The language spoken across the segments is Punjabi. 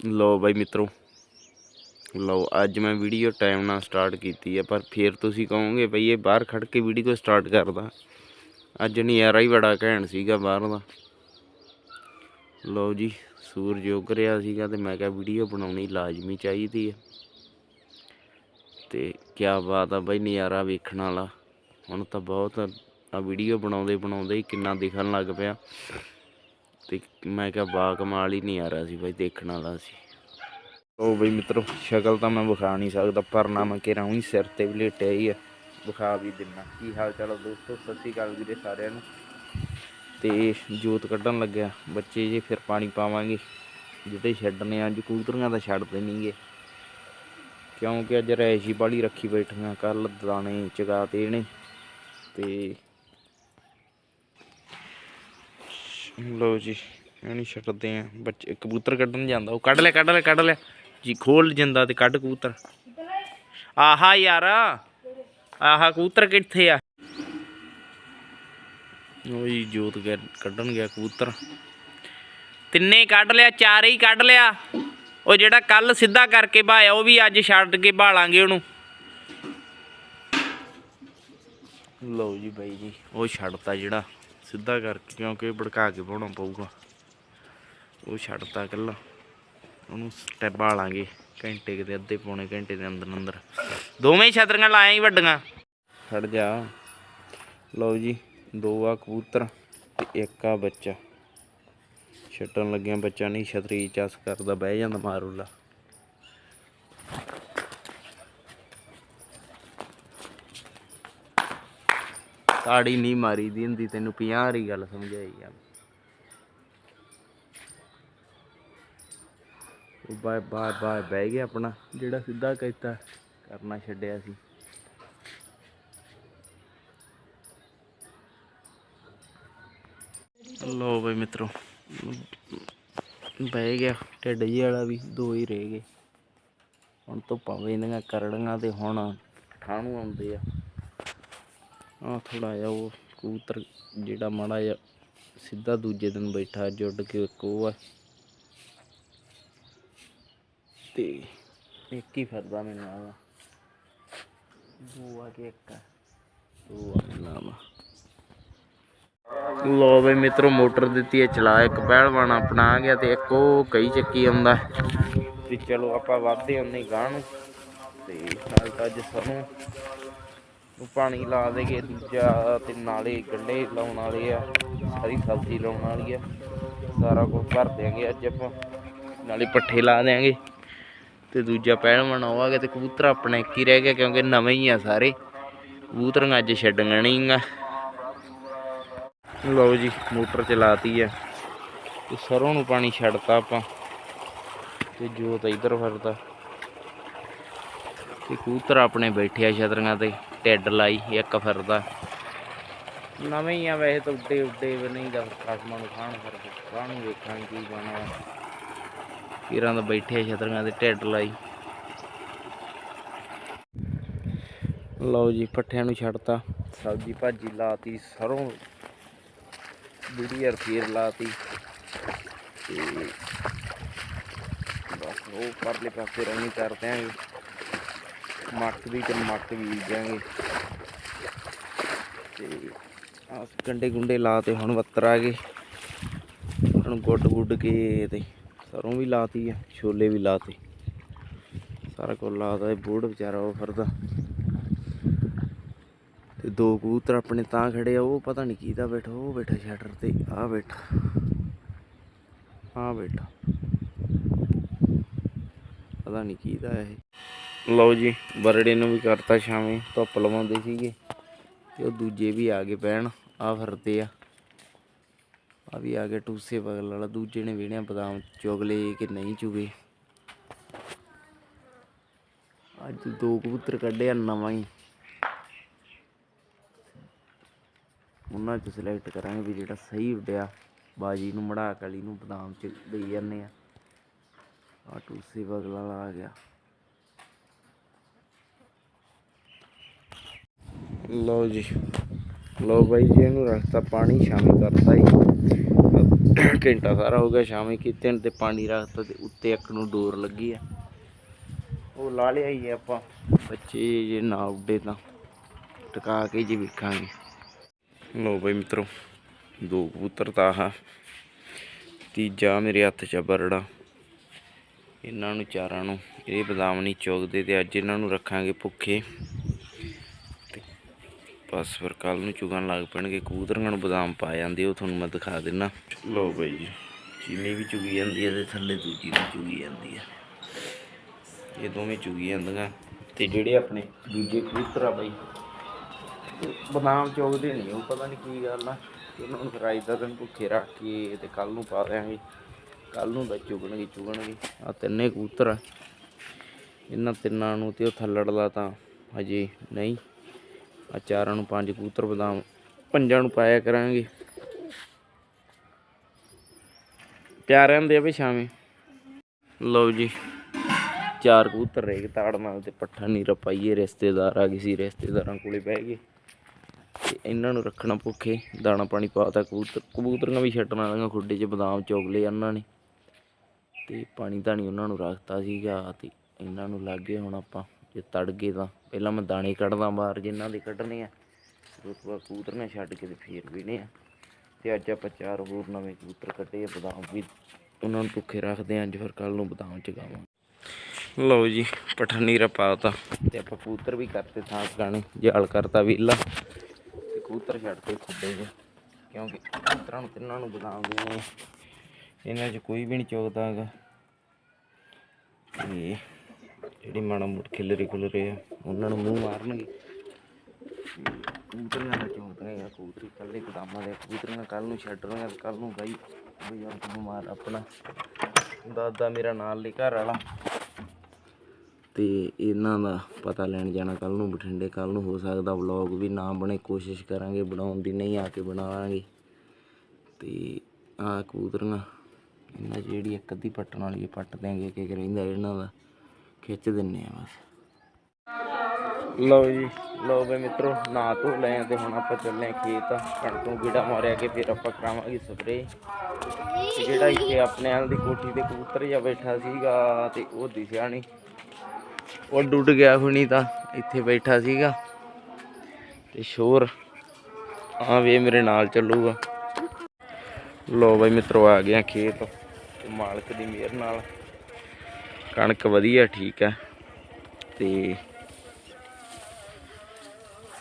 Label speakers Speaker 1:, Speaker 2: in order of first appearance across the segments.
Speaker 1: ਲਓ ਬਾਈ ਮਿੱਤਰੋ ਲਓ ਅੱਜ ਮੈਂ ਵੀਡੀਓ ਟਾਈਮ ਨਾਲ ਸਟਾਰਟ ਕੀਤੀ ਹੈ ਪਰ ਫਿਰ ਤੁਸੀਂ ਕਹੋਗੇ ਬਈ ਇਹ ਬਾਹਰ ਖੜ ਕੇ ਵੀਡੀਓ ਸਟਾਰਟ ਕਰਦਾ? ਅੱਜ ਨਜ਼ਾਰਾ ਹੀ ਬੜਾ ਘੈਂਟ ਸੀਗਾ ਬਾਹਰ ਦਾ। ਲਓ ਜੀ, ਸੂਰਜ ਉੱਗ ਰਿਹਾ ਸੀਗਾ ਤੇ ਮੈਂ ਕਿਹਾ ਵੀਡੀਓ ਬਣਾਉਣੀ ਲਾਜ਼ਮੀ ਚਾਹੀਦੀ ਹੈ ਤੇ ਕਿਆ ਬਾਤ ਆ ਬਈ ਨਜ਼ਾਰਾ ਵੇਖਣ ਵਾਲਾ। ਹੁਣ ਤਾਂ ਬਹੁਤ ਆ ਵੀਡੀਓ ਬਣਾਉਂਦੇ ਬਣਾਉਂਦੇ ਹੀ ਕਿੰਨਾ ਦਿਖਣ ਲੱਗ ਪਿਆ। ਤੇ ਮੈਂ ਕਿਹਾ ਬਾ ਕਮਾਲ ਹੀ ਨਹੀਂ ਆ ਰਿਹਾ ਸੀ ਬਾਈ ਦੇਖਣ ਵਾਲਾ ਸੀ। ਉਹ ਬਈ ਮਿੱਤਰੋ ਸ਼ਕਲ ਤਾਂ ਮੈਂ ਵਿਖਾ ਨਹੀਂ ਸਕਦਾ ਪਰ ਨਾ ਮੈਂ ਕਿ ਹੀ ਸਿਰ ਤੇ ਵੀ ਲੇਟਿਆ ਹੀ ਆ। ਵਿਖਾ ਵੀ ਦਿੰਨਾ ਕੀ ਹਾਲ ਚਾਲ ਦੋਸਤੋ? ਸਤਿ ਸ਼੍ਰੀ ਅਕਾਲ ਵੀਰੇ ਸਾਰਿਆਂ ਨੂੰ। ਤੇ ਜੋਤ ਕੱਢਣ ਲੱਗਿਆ। ਬੱਚੇ ਜੇ ਫਿਰ ਪਾਣੀ ਪਾਵਾਂਗੇ। ਜਿਹੜੇ ਛੱਡਨੇ ਆ, ਅੱਜ ਕਬੂਤਰੀਆਂ ਤਾਂ ਛੱਡਦੇ ਨਹੀਂਗੇ ਕਿਉਂਕਿ ਅੱਜ ਰੈਸ਼ੀ ਬਾਲੀ ਰੱਖੀ ਬੈਠੀਆਂ ਕੱਲ ਦਾਣੇ ਚਗਾ ਤੇ ਨੇ ਤੇ ਲੋ ਜੀ ਇਹਨੂੰ ਛੱਡਦੇ ਆ। ਬੱਚੇ, ਕਬੂਤਰ ਕੱਢਣ ਜਾਂਦਾ, ਉਹ ਕੱਢ ਲੈ ਕੱਢ ਲੈ ਕੱਢ ਲੈ ਜੀ ਖੋਲ ਜਾਂਦਾ ਤੇ ਕੱਢ ਕਬੂਤਰ। ਆਹਾ ਯਾਰ, ਆਹਾ ਕਬੂਤਰ ਕਿੱਥੇ ਆ? ਉਹ ਜੋਤ ਗਿਆ, ਕੱਢਣ ਗਿਆ ਕਬੂਤਰ। ਤਿੰਨੇ ਕੱਢ ਲਿਆ, ਚਾਰੇ ਹੀ ਕੱਢ ਲਿਆ। ਉਹ ਜਿਹੜਾ ਕੱਲ ਸਿੱਧਾ ਕਰਕੇ ਭਾਇਆ, ਉਹ ਵੀ ਅੱਜ ਛੱਡ ਕੇ ਭਾਲਾਂਗੇ ਉਹਨੂੰ। ਲਓ ਜੀ ਬਾਈ ਜੀ, ਉਹ ਛੱਡਤਾ ਜਿਹੜਾ। ਸਿੱਧਾ ਕਰਕੇ, ਕਿਉਂਕਿ ਭੜਕਾ ਕੇ ਪਾਉਣਾ ਪਊਗਾ। ਉਹ ਛੱਡਤਾ ਕੱਲਾ। ਉਹਨੂੰ ਸਟੈਪ ਵਾਲਾਂਗੇ ਘੰਟੇ ਕਿਤੇ ਅੱਧੇ ਪੌਣੇ ਘੰਟੇ ਦੇ ਅੰਦਰ ਅੰਦਰ। ਦੋਵੇਂ ਛਤਰੀਆਂ ਲਾਇਆ ਹੀ ਵੱਡੀਆਂ। ਛੱਡ ਜਾ। ਲਓ ਜੀ, ਦੋ ਆ ਕਬੂਤਰ ਤੇ ਇੱਕ ਆ ਬੱਚਾ। ਛੱਟਣ ਲੱਗਿਆ ਬੱਚਾ ਨਹੀਂ, ਛਤਰੀ ਚਸ ਕਰਦਾ, ਬਹਿ ਜਾਂਦਾ ਮਾਰੂਲਾ। ਤਾੜੀ ਨਹੀਂ ਮਾਰੀ ਦੀ ਹੁੰਦੀ, ਤੈਨੂੰ 50 ਵਾਰੀ ਗੱਲ ਸਮਝਾਈ ਆ। ਉਹ ਬਾਏ ਬਾਏ ਬਾਏ ਬਹਿ ਗਿਆ ਆਪਣਾ, ਜਿਹੜਾ ਸਿੱਧਾ ਕੀਤਾ ਕਰਨਾ ਛੱਡਿਆ ਸੀ। ਲੋ ਬਈ ਮਿੱਤਰੋ, ਬਹਿ ਗਿਆ, ਢਿੱਡ ਜੀ ਵਾਲਾ ਵੀ ਦੋ ਹੀ ਰਹਿ ਗਏ। ਹੁਣ ਧੁੱਪਾਂ ਵੇਂਦੀਆਂ ਕਰੜੀਆਂ ਤੇ ਹੁਣ ਠਾਣੂ ਆਉਂਦੇ ਆ। ਆ ਥੋੜਾ ਜਿਹਾ ਉਹ ਕਬੂਤਰ ਜਿਹੜਾ ਮਾੜਾ ਜਿਹਾ ਸਿੱਧਾ ਦੂਜੇ ਦਿਨ ਬੈਠਾ ਜੁੜ ਕੇ ਇੱਕ ਉਹ ਆ। ਤੇ ਇੱਕ ਹੀ ਫਿਰਦਾ ਮੈਨੂੰ ਲੱਗਦਾ ਦੋ ਆ ਕੇ ਇੱਕ ਦੋ ਆ ਲੱਗਦਾ ਲੋ ਬਈ ਮਿੱਤਰੋ ਮੋਟਰ ਦਿੱਤੀ ਹੈ ਚਲਾ ਇੱਕ ਪਹਿਲਵਾਨ ਆਪਣਾ ਆ ਗਿਆ ਤੇ ਇੱਕ ਉਹ ਕਈ ਚੱਕੀ ਆਉਂਦਾ। ਤੇ ਚਲੋ ਆਪਾਂ ਵੱਧਦੇ ਹੁੰਨੇ ਗਾਂ ਨੂੰ। ਤੇ ਨਾਲ ਤਾਂ ਅੱਜ ਸਾਨੂੰ ਪਾਣੀ ਲਾ ਦੇਗੇ, ਦੂਜਾ ਤੇ ਨਾਲੇ ਗੰਡੇ ਲਾਉਣ ਵਾਲੇ ਆ, ਸਾਰੀ ਸਬਜ਼ੀ ਲਾਉਣ ਵਾਲੀ ਆ, ਸਾਰਾ ਕੁਝ ਭਰ ਦਿਆਂਗੇ ਅੱਜ ਆਪਾਂ, ਨਾਲੇ ਪੱਠੇ ਲਾ ਦਿਆਂਗੇ। ਤੇ ਦੂਜਾ ਪਹਿਲਵਾਨ ਆਵਾਂਗੇ ਤੇ ਕਬੂਤਰ ਆਪਣੇ ਇੱਕ ਹੀ ਰਹਿ ਗਿਆ ਕਿਉਂਕਿ ਨਵੇਂ ਹੀ ਆ ਸਾਰੇ, ਕਬੂਤਰਾਂ ਅੱਜ ਛੱਡੀਆਂ ਨਹੀਂ ਆ ਲਓ ਜੀ, ਮੋਟਰ ਚਲਾਤੀ ਆ, ਤੇ ਸਰੋਂ ਨੂੰ ਪਾਣੀ ਛੱਡਤਾ ਆਪਾਂ, ਤੇ ਜੋਤ ਇੱਧਰ ਫਿਰਦਾ। ਤੇ ਕਬੂਤਰ ਆਪਣੇ ਬੈਠੇ ਆ ਛਤਰੀਆਂ ਤੇ। ਢਿੱਡ ਲਾਈ ਇੱਕ ਫਿਰਦਾ। ਨਵੇਂ ਹੀ ਆ ਵੈਸੇ ਤਾਂ ਉੱਡੇ ਉੱਡੇ ਵੀ ਨਹੀਂ ਦਾ ਕਾਸਮਾਂ ਨੂੰ ਖਾਣ ਫਿਰਦੇ। ਕਾਹਨੂੰ ਵੇਖਾਂਗੇ ਕੀ ਬਣਾ ਕੀਰਾਂ ਦਾ ਬੈਠੇ ਛਤਰੀਆਂ ਤੇ ਢਿੱਡ ਲਾਈ। ਲਓ ਜੀ ਪੱਠਿਆਂ ਨੂੰ ਛੱਡਤਾ। ਸਬਜ਼ੀ ਭਾਜੀ ਲਾਤੀ ਸਰੋਂ ਯਾਰ ਫੇਰ ਲਾਤੀ। ਤੇ ਬਸ ਉਹ ਪਰਲੇ ਪਾਸੇ ਰਹਿਣੀ ਕਰ ਦਿਆਂਗੇ। ਮੱਕ ਦੀ ਤੇ ਮੱਕ ਬੀਜਾਂਗੇ ਤੇ ਆ ਕੰਡੇ ਗੁੰਡੇ ਲਾਤੇ ਹੁਣ ਵੱਤਰ ਆ ਗਏ ਹੁਣ ਗੁੱਡ ਗੁੱਡ ਕੇ ਤੇ ਸਰੋਂ ਵੀ ਲਾਤੀ ਆ, ਛੋਲੇ ਵੀ ਲਾਤੇ। ਸਾਰਾ ਕੁਝ ਲਾਤਾ ਇਹ ਬੂੜ ਵਿਚਾਰਾ ਉਹ ਫਿਰਦਾ। ਤੇ ਦੋ ਕਬੂਤਰ ਆਪਣੇ ਤਾਂ ਖੜੇ ਆ, ਉਹ ਪਤਾ ਨਹੀਂ ਕਿਹਦਾ ਬੈਠਾ, ਉਹ ਬੈਠਾ ਸ਼ਟਰ ਤੇ ਆ ਬੈਠਾ। ਆ ਬੈਠਾ। ਪਤਾ ਨਹੀਂ ਕਿਹਦਾ ਇਹ। ਲਓ ਜੀ ਬਰੜੇ ਨੂੰ ਵੀ ਕਰਤਾ ਸ਼ਾਮੇ, ਧੁੱਪ ਲਵਾਉਂਦੇ ਸੀਗੇ। ਤੇ ਉਹ ਦੂਜੇ ਵੀ ਆ ਗਏ ਪੈਣ ਆ ਫਿਰਦੇ ਆ। ਆ ਵੀ ਆ ਗਏ ਟੂਸੇ ਬਗਲ ਵਾਲਾ, ਦੂਜੇ ਨੇ ਵੇਣਿਆ ਬਦਾਮ ਚੁਗਲੇ ਕਿ ਨਹੀਂ ਚੁਗੇ। ਅੱਜ ਦੋ ਕਬੂਤਰ ਕੱਢਿਆ ਨਵਾਂ ਹੀ। ਉਹਨਾਂ ਚ ਸਿਲੈਕਟ ਕਰਾਂਗੇ ਵੀ ਜਿਹੜਾ ਸਹੀ ਉੱਡਿਆ। ਬਾਜੀ ਨੂੰ ਮੜਾ ਕਲੀ ਨੂੰ ਬਦਾਮ ਚ ਦੇਈ ਜਾਂਦੇ ਆ। ਆ ਟੂਸੇ ਬਗਲ ਵਾਲਾ ਆ ਗਿਆ। ਲਓ ਜੀ। ਲਓ ਬਾਈ ਜੀ ਇਹਨੂੰ ਰੱਖਤਾ ਪਾਣੀ ਸ਼ਾਮੀ ਕਰਤਾ ਹੀ ਘੰਟਾ ਸਾਰਾ ਹੋ ਗਿਆ ਸ਼ਾਮੇ ਕੀਤੇ ਤੇ ਪਾਣੀ ਰੱਖਤਾ ਤੇ ਉੱਤੇ ਇੱਕ ਨੂੰ ਡੋਰ ਲੱਗੀ ਆ। ਉਹ ਲਾ ਲਿਆ ਹੀ ਆਪਾਂ। ਬੱਚੇ ਜੇ ਨਾ ਉੱਡੇ ਤਾਂ ਟਿਕਾ ਕੇ ਜੀ ਵੇਖਾਂਗੇ। ਲੋ ਬਈ ਮਿੱਤਰੋ ਦੋ ਕਬੂਤਰ ਤਾਂ ਆ ਤੀਜਾ ਮੇਰੇ ਹੱਥ 'ਚ ਬਰੜਾ। ਇਹਨਾਂ ਨੂੰ ਚਾਰਾਂ ਨੂੰ ਇਹ ਬਦਾਮ ਨਹੀਂ ਚੁਗਦੇ ਤੇ ਅੱਜ ਇਹਨਾਂ ਨੂੰ ਰੱਖਾਂਗੇ ਭੁੱਖੇ। ਬਸ ਫਿਰ ਕੱਲ ਨੂੰ ਚੁਗਣ ਲੱਗ ਪੈਣਗੇ, ਕਬੂਤਰਾਂ ਨੂੰ ਬਦਾਮ ਪਾ ਜਾਂਦੇ ਉਹ ਤੁਹਾਨੂੰ ਮੈਂ ਦਿਖਾ ਦਿੰਨਾ। ਲੋ ਬਈ ਜੀ, ਚੀਨੀ ਵੀ ਚੁਗੀ ਜਾਂਦੀ ਹੈ ਤੇ ਥੱਲੇ ਦੂਜੀ ਵੀ ਚੁਗੀ ਜਾਂਦੀ ਹੈ। ਇਹ ਦੋਵੇਂ ਚੁਗੀ ਜਾਂਦੀਆਂ ਤੇ ਜਿਹੜੇ ਆਪਣੇ ਦੂਜੇ ਕਬੂਤਰ ਆ ਬਈ ਬਦਾਮ ਚੁਗਦੇ ਨਹੀਂ, ਉਹ ਪਤਾ ਨਹੀਂ ਕੀ ਗੱਲ ਆ। ਉਹਨਾਂ ਨੂੰ ਫਰਾਈ ਦਾ ਦਿਨ ਭੁੱਖੇ ਰੱਖ ਕੇ ਤੇ ਕੱਲ ਨੂੰ ਪਾ ਦਿਆਂਗੇ। ਕੱਲ ਨੂੰ ਤਾਂ ਚੁਗਣਗੇ ਚੁਗਣਗੇ। ਆ ਤਿੰਨੇ ਕਬੂਤਰ ਆ। ਇਹਨਾਂ ਤਿੰਨਾਂ ਨੂੰ ਤੇ ਉਹ ਥੱਲੜਲਾ ਤਾਂ ਹਜੇ ਨਹੀਂ। ਆ ਚਾਰਾਂ ਨੂੰ ਪੰਜ ਕਬੂਤਰ ਬਦਾਮ, ਪੰਜਾਂ ਨੂੰ ਪਾਇਆ ਕਰਾਂਗੇ। ਪਿਆਰ ਰਹਿੰਦੇ ਆ ਵੀ ਸ਼ਾਮੇ ਲਓ ਜੀ, ਚਾਰ ਕਬੂਤਰ ਰਹਿ ਗਏ ਤਾੜ ਨਾਲ ਤੇ ਪੱਠਾ ਨੀਰਾ ਪਾਈਏ, ਰਿਸ਼ਤੇਦਾਰ ਆ ਗਏ ਸੀ, ਰਿਸ਼ਤੇਦਾਰਾਂ ਕੋਲੇ ਬਹਿ ਗਏ। ਤੇ ਇਹਨਾਂ ਨੂੰ ਰੱਖਣਾ ਭੁੱਖੇ, ਦਾਣਾ ਪਾਣੀ ਪਾਤਾ ਕਬੂਤਰ ਕਬੂਤਰਾਂ ਵੀ ਛੱਡਣ ਵਾਲੀਆਂ ਖੁੱਡੇ 'ਚ ਬਦਾਮ ਚੋਗਲੇ ਉਹਨਾਂ ਨੇ। ਤੇ ਪਾਣੀ ਧਾਣੀ ਉਹਨਾਂ ਨੂੰ ਰੱਖਤਾ ਸੀਗਾ ਤੇ ਇਹਨਾਂ ਨੂੰ ਲੱਗ ਹੁਣ ਆਪਾਂ ਜੇ ਤੜ ਗਏ ਤਾਂ ਪਹਿਲਾਂ ਮੈਂ ਦਾਣੇ ਕੱਢਦਾ ਬਾਹਰ ਜਿਨ੍ਹਾਂ ਦੇ ਕੱਢਣੇ ਆ ਫਿਰ ਉਸ ਤੋਂ ਬਾਅਦ ਕਬੂਤਰੀਆਂ ਛੱਡ ਕੇ ਤੇ ਫੇਰ ਵੀ ਨੇ ਆ। ਤੇ ਅੱਜ ਆਪਾਂ ਚਾਰ ਹੋਰ ਨਵੇਂ ਕਬੂਤਰ ਕੱਢੇ ਆ, ਬਦਾਮ ਵੀ ਉਹਨਾਂ ਨੂੰ ਭੁੱਖੇ ਰੱਖਦੇ ਆਂ, ਅੱਜ ਫਿਰ ਕੱਲ ਨੂੰ ਬਦਾਮ ਚਗਾਵਾਂ ਲਓ ਜੀ, ਪਠਾਨੀ ਪਾਤਾ। ਤੇ ਆਪਾਂ ਕਬੂਤਰ ਵੀ ਕਰਤੇ ਥਾਂ ਟਿਕਾਣੇ ਜਾਲ ਕਰਤਾ ਵੀਲਾ ਤੇ ਕਬੂਤਰ ਛੱਡਤੇ ਖੁੱਡੇ 'ਚ ਕਿਉਂਕਿ ਕਬੂਤਰਾਂ ਨੂੰ ਤਿੰਨਾਂ ਨੂੰ ਬਦਾਮ ਦੇਣੇ ਆ। ਇਹਨਾਂ 'ਚ ਕੋਈ ਵੀ ਨਹੀਂ ਚੁਗਦਾ ਹੈਗਾ ਤੇ ਜਿਹੜੀ ਮਾੜਾ ਮੋਟ ਖਿਲਰੇ ਖੁਲਰੇ ਆ, ਉਹਨਾਂ ਨੂੰ ਮੂੰਹ ਮਾਰਨਗੇ। ਕਬੂਤਰੀਆਂ ਦਾ ਚੌਂਕਣੇ ਆ? ਕਬੂਤਰੀ ਕੱਲੇ ਬਦਾਮਾਂ ਦੇ ਕਬੂਤਰੀਆਂ ਕੱਲ ਨੂੰ ਛੱਡ ਰਹੇ ਆ ਕੱਲ ਨੂੰ ਬਾਈ। ਬਈ ਆਪ ਬਿਮਾਰ ਆਪਣਾ। ਦਾਦਾ ਮੇਰਾ ਨਾਲ ਲਈ ਘਰ ਵਾਲਾ। ਤੇ ਇਹਨਾਂ ਦਾ ਪਤਾ ਲੈਣ ਜਾਣਾ ਕੱਲ ਨੂੰ ਬਠਿੰਡੇ। ਕੱਲ ਨੂੰ ਹੋ ਸਕਦਾ ਵਲੌਗ ਵੀ ਨਾ ਬਣੇ, ਕੋਸ਼ਿਸ਼ ਕਰਾਂਗੇ। ਬਣਾਉਣ ਦੀ ਨਹੀਂ, ਆ ਕੇ ਬਣਾਵਾਂਗੇ ਤੇ ਆ ਕਬੂਤਰੀਆਂ, ਇਹਨਾਂ 'ਚ ਜਿਹੜੀ ਇੱਕ ਅੱਧੀ ਪੱਟਣ ਵਾਲੀ ਪੱਟ ਦਿਆਂਗੇ ਕਿ ਰਹਿੰਦਾ ਇਹਨਾਂ ਦਾ। ਖਿੱਚ ਦਿੰਨੇ ਆ ਬਸ। ਲਓ ਜੀ, ਲਓ ਬਈ ਮਿੱਤਰੋ ਨਾ ਧੋ ਲਏ ਆ ਤੇ ਹੁਣ ਆਪਾਂ ਚੱਲੇ ਆ ਖੇਤ। ਕਣਕ ਨੂੰ ਗੀੜਾ ਮਾਰਿਆ ਕੇ ਫਿਰ ਆਪਾਂ ਕਰਾਵਾਂਗੇ ਸਪਰੇ ਜਿਹੜਾ ਇੱਥੇ ਆਪਣੇ ਵਾਲ ਦੀ ਕੋਠੀ ਤੇ ਕਬੂਤਰ ਜਿਹਾ ਬੈਠਾ ਸੀਗਾ ਤੇ ਉਹ ਦਿਸਿਆ ਨਹੀਂ ਉਹ ਡੁੱਟ ਗਿਆ ਹੁਣੀ ਤਾਂ, ਇੱਥੇ ਬੈਠਾ ਸੀਗਾ। ਤੇ ਸ਼ੋਰ ਆ ਵੇ ਮੇਰੇ ਨਾਲ ਚੱਲੂਗਾ। ਲੋ ਬਈ ਮਿੱਤਰੋ, ਆ ਗਿਆ ਖੇਤ। ਮਾਲਕ ਦੀ ਮਿਹਰ ਨਾਲ। ਕਣਕ ਵਧੀਆ, ਠੀਕ ਹੈ। ਤੇ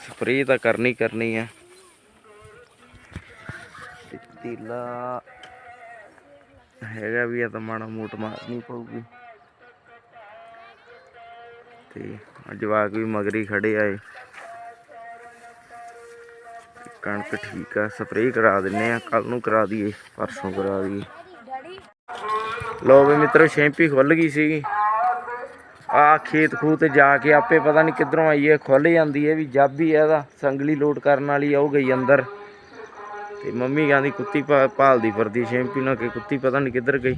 Speaker 1: ਸਪਰੇਅ ਤਾਂ ਕਰਨੀ ਕਰਨੀ ਆ ਤੀਲਾ ਹੈਗਾ ਵੀ ਆ ਤਾਂ ਮਾੜਾ ਮੋਟ ਮਾਰਨੀ ਪਊਗੀ। ਤੇ ਆ ਜਵਾਕ ਵੀ ਮਗਰੀ ਖੜੇ ਆਏ ਕਣਕ ਠੀਕ ਆ, ਸਪਰੇਅ ਕਰਾ ਦਿੰਨੇ ਆ ਕੱਲ ਨੂੰ ਕਰਾ ਦਈਏ, ਪਰਸੋਂ ਕਰਾ ਦਈਏ। ਲੋ ਵੀ ਮਿੱਤਰੋ ਸ਼ੈਂਪੀ ਖੁੱਲ ਗਈ ਸੀਗੀ। ਆ ਖੇਤ ਖੂਤ ਜਾ ਕੇ ਆਪੇ ਪਤਾ ਨਹੀਂ ਕਿੱਧਰੋਂ ਆਈ ਹੈ ਖੁੱਲ ਜਾਂਦੀ ਹੈ ਵੀ ਜਾਬੀ ਹੈ ਇਹਦਾ ਸੰਗਲੀ ਲੋਡ ਕਰਨ ਵਾਲੀ ਆ, ਉਹ ਗਈ ਅੰਦਰ। ਤੇ ਮੰਮੀ ਕਹਿੰਦੀ ਕੁੱਤੀ ਭਾਲਦੀ ਫਿਰਦੀ ਸ਼ੈਂਪੀ ਨਾਲ ਕਿ ਕੁੱਤੀ ਪਤਾ ਨਹੀਂ ਕਿੱਧਰ ਗਈ।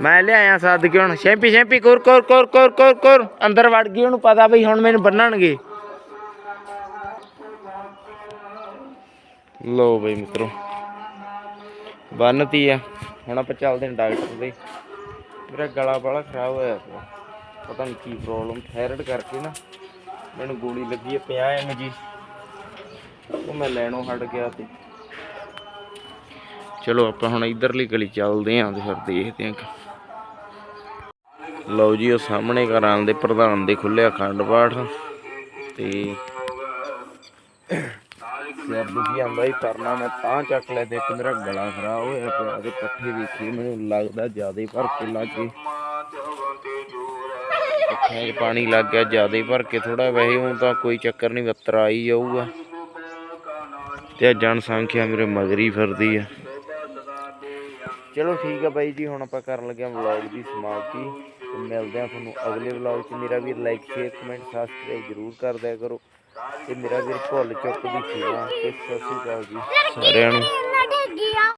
Speaker 1: ਮੈਂ ਲਿਆਇਆ ਸੱਦ ਕੇ ਹੁਣ। ਸ਼ੈਂਪੀ ਸ਼ੈਂਪੀ ਕੁਰ ਕੁਰ ਕੁਰ ਕੁਰ ਕੁਰ ਕੁਰ। ਅੰਦਰ ਵੜ ਗਈ, ਉਹਨੂੰ ਪਤਾ ਬਈ ਹੁਣ ਮੈਨੂੰ ਬੰਨਣਗੇ। ਲੋ ਬਈ ਮਿੱਤਰੋ, ਬੰਨਤੀ ਆ। ਹੁਣ ਆਪਾਂ ਚੱਲਦੇ ਹਾਂ ਡਾਕਟਰ ਦੇ। ਮੇਰਾ ਗਲਾ ਬੜਾ ਖਰਾਬ ਹੋਇਆ ਪਿਆ। ਪਤਾ ਨਹੀਂ ਕੀ ਪ੍ਰੋਬਲਮ ਥਾਇਰਾਇਡ ਕਰਕੇ ਨਾ ਮੈਨੂੰ ਗੋਲੀ ਲੱਗੀ ਹੈ 50 ਐਮ ਜੀ ਉਹ ਮੈਂ ਲੈਣੋਂ ਹਟ ਗਿਆ ਤੇ। ਚਲੋ ਆਪਾਂ ਹੁਣ ਇਧਰਲੀ ਗਲੀ ਚੱਲਦੇ ਆਂ ਤੇ ਫਿਰ ਦੇਖਦੇ ਆਂ ਲਓ ਜੀ, ਉਹ ਸਾਹਮਣੇ ਘਰਾਂ ਦੇ ਪ੍ਰਧਾਨ ਦੇ ਖੁੱਲਿਆ ਖੰਡ ਪਾਠ। ਤੇ ਸਿਰ ਦੁਖੀ ਆਂਦਾ ਹੀ ਕਰਨਾ ਮੈਂ ਤਾਂ ਚੱਕ ਲੈ ਤੇ ਮੇਰਾ ਗਲਾ ਖਰਾਬ ਹੋਇਆ ਪਿਆ ਤੇ ਪੱਠੇ ਵੇਖੀ, ਮੈਨੂੰ ਲੱਗਦਾ ਜ਼ਿਆਦਾ ਹੀ ਭਰ ਕੇ ਲੱਗ ਗਏ। ਪੱਠਿਆਂ ਪਾਣੀ ਲੱਗ ਗਿਆ, ਜ਼ਿਆਦਾ ਹੀ ਭਰ ਕੇ ਥੋੜਾ ਵੈਸੇ ਹੁਣ ਤਾਂ ਕੋਈ ਚੱਕਰ ਨਹੀਂ ਵੱਤਰ ਆ ਜਾਊਗਾ। ਤੇ ਜਨਸੰਖਿਆ ਮੇਰੇ ਮਗਰੀ ਫਿਰਦੀ ਆ। ਚਲੋ ਠੀਕ ਆ ਬਾਈ ਜੀ, ਹੁਣ ਆਪਾਂ ਕਰਨ ਲੱਗੇ ਹਾਂ ਵਲੌਗ ਦੀ ਸਮਾਪਤੀ। ਮਿਲਦੇ ਆ ਤੁਹਾਨੂੰ ਅਗਲੇ ਵਲੌਗ 'ਚ। ਮੇਰਾ ਵੀ ਲਾਈਕ ਸ਼ੇਅਰ ਕਮੈਂਟ ਸਬਸਕ੍ਰਾਈਬ ਜ਼ਰੂਰ ਕਰ ਦਿਆ ਕਰੋ। ਤੇ ਮੇਰਾ ਵੀਰ ਭੁੱਲ ਚੁੱਕ ਦੀ ਖੇੜਾ ਤੇ ਸਤਿ ਸ਼੍ਰੀ ਅਕਾਲ ਜੀ। ਸਾਰਿਆਂ ਨੂੰ